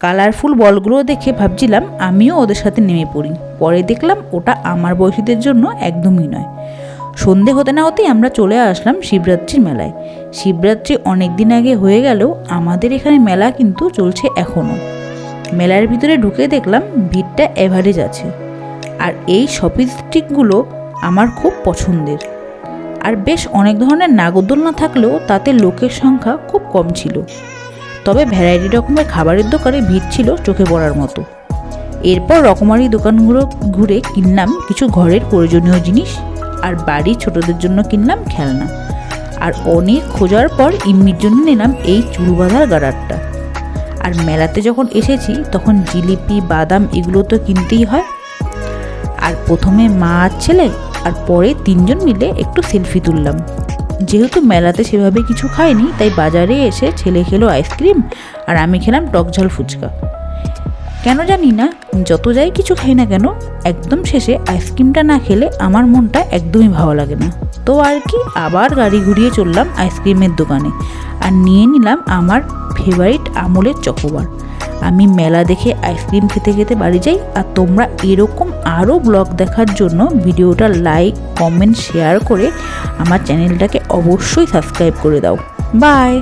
Colourful বলগুলো দেখে ভাবছিলাম আমিও ওদের সাথে নেমে পড়ি। পরে দেখলাম ওটা আমার বয়সীদের জন্য একদমই নয়। সন্ধে হতে না হতেই আমরা চলে আসলাম শিবরাত্রির মেলায়। শিবরাত্রি অনেক দিন আগে হয়ে গেলেও আমাদের এখানে মেলা কিন্তু চলছে এখনও মেলার ভিতরে ঢুকে দেখলাম ভিড়টা অ্যাভারেজ আছে। আর এই শপিং স্টিকগুলো আমার খুব পছন্দের। আর বেশ অনেক ধরনের নাগরদোলনা থাকলেও তাতে লোকের সংখ্যা খুব কম ছিল। তবে ভ্যারাইটি রকমের খাবারের দোকানে ভিড় ছিল চোখে পড়ার মতো। এরপর রকমারি দোকানগুলো ঘুরে কিনলাম কিছু ঘরের প্রয়োজনীয় জিনিস আর বাড়ি ছোটদের জন্য কিনলাম খেলনা। আর অনেক খোঁজার পর ইম্মির জন্য নিলাম এই চুল বাঁধার গাডারটা আর মেলাতে যখন এসেছি, তখন জিলিপি, বাদাম এগুলো তো কিনতেই হয়। আর প্রথমে মা আর ছেলে আর পরে তিনজন মিলে একটু সেলফি তুললাম। যেহেতু মেলাতে সেভাবে কিছু খাইনি তাই বাজারে এসে ছেলে খেলো আইসক্রিম আর আমি খেলাম টক ঝাল ফুচকা। কেন জানি না, যত যাই কিছু খাই না কেন, একদম শেষে আইসক্রিমটা না খেলে আমার মনটা একদমই ভালো লাগে না। তো আর কি, আবার গাড়ি ঘুরিয়ে চললাম আইসক্রিমের দোকানে আর নিয়ে নিলাম আমার ফেভারিট আমুলের চকোবার। আমি মেলা দেখে আইসক্রিম খেতে খেতে বাড়ি যাই। আর তোমরা এরকম আরও ব্লগ দেখার জন্য ভিডিওটা লাইক, কমেন্ট শেয়ার করে আমার চ্যানেলটাকে অবশ্যই সাবস্ক্রাইব করে দাও। বাই